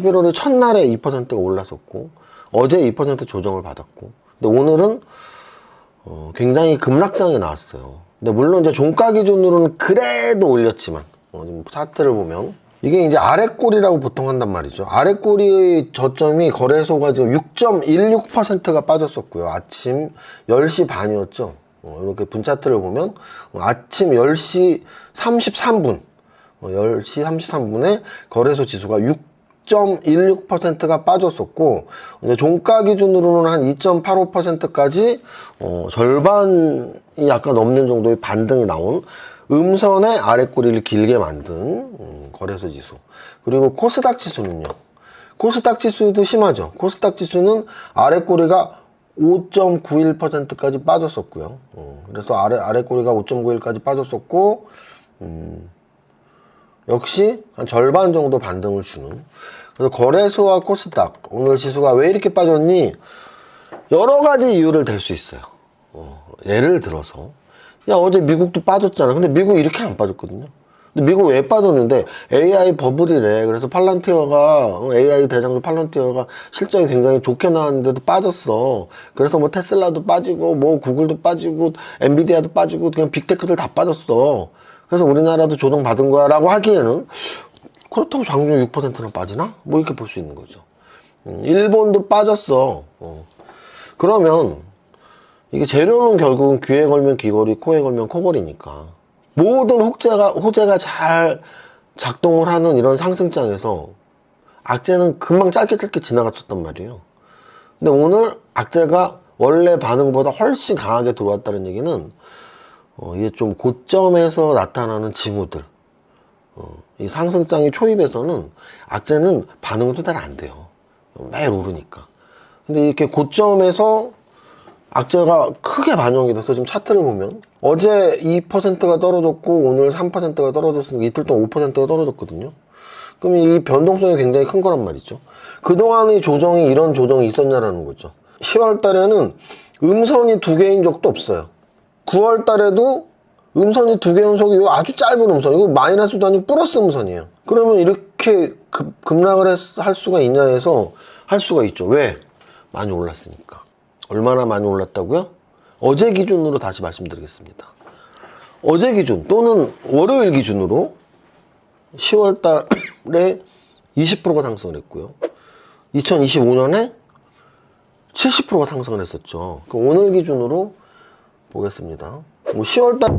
11월의 첫날에 2%가 올랐었고 어제 2% 조정을 받았고 근데 오늘은 어, 굉장히 급락장이 나왔어요. 근데 물론 이제 종가 기준으로는 그래도 올렸지만 어, 지금 차트를 보면 이게 이제 아래 꼬리라고 보통 한단 말이죠. 아래 꼬리의 저점이 거래소가 지금 6.16%가 빠졌었고요. 아침 10시 반이었죠. 어, 이렇게 분차트를 보면 어, 아침 10시 33분 어, 10시 33분에 거래소 지수가 6.16%가 빠졌었고 이제 종가 기준으로는 한 2.85%까지 어, 절반이 약간 넘는 정도의 반등이 나온 음선의 아랫꼬리를 길게 만든 음, 거래소 지수. 그리고 코스닥 지수는요? 코스닥 지수도 심하죠. 코스닥 지수는 아랫꼬리가 5.91%까지 빠졌었고요. 어, 그래서 아래 아랫꼬리가 5.91까지 빠졌었고 역시 한 절반 정도 반등을 주는 그래서 거래소와 코스닥 오늘 지수가 왜 이렇게 빠졌니? 여러 가지 이유를 댈 수 있어요. 어, 예를 들어서. 야 어제 미국도 빠졌잖아. 근데 미국 이렇게 안 빠졌거든요. 근데 미국 왜 빠졌는데? AI 버블이래. 그래서 팔란티어가 어, AI 대장주 팔란티어가 실적이 굉장히 좋게 나왔는데도 빠졌어. 그래서 뭐 테슬라도 빠지고 뭐 구글도 빠지고 엔비디아도 빠지고 그냥 빅테크들 다 빠졌어. 그래서 우리나라도 조정 받은 거야 라고 하기에는 그렇다고 장중 6%나 빠지나? 뭐 이렇게 볼 수 있는 거죠. 음, 일본도 빠졌어. 어. 그러면 이게 재료는 결국은 귀에 걸면 귀걸이, 코에 걸면 코걸이니까 모든 호재가 호재가 잘 작동을 하는 이런 상승장에서 악재는 금방 짧게 짧게 지나갔었단 말이에요. 근데 오늘 악재가 원래 반응보다 훨씬 강하게 들어왔다는 얘기는 어, 이게 좀 고점에서 나타나는 징후들. 어, 이 상승장이 초입에서는 악재는 반응은 또잘안 돼요. 매일 오르니까. 근데 이렇게 고점에서 악재가 크게 반영이 돼서 지금 차트를 보면 어제 2%가 떨어졌고 오늘 3%가 떨어졌으니까 이틀 동안 5%가 떨어졌거든요. 그럼 이 변동성이 굉장히 큰 거란 말이죠. 그동안의 조정이 이런 조정이 있었냐라는 거죠. 10월 달에는 음선이 두 개인 적도 없어요. 9월 달에도 음선이 두개 연속이 요 아주 짧은 음선, 이거 마이너스도 아니고 플러스 음선이에요. 그러면 이렇게 급, 급락을 했- 할 수가 있냐 해서 할 수가 있죠. 왜? 많이 올랐으니까. 얼마나 많이 올랐다고요? 어제 기준으로 다시 말씀드리겠습니다. 어제 기준 또는 월요일 기준으로 10월 달에 20%가 상승을 했고요. 2025년에 70%가 상승을 했었죠. 그 오늘 기준으로 보겠습니다. 뭐 10월 달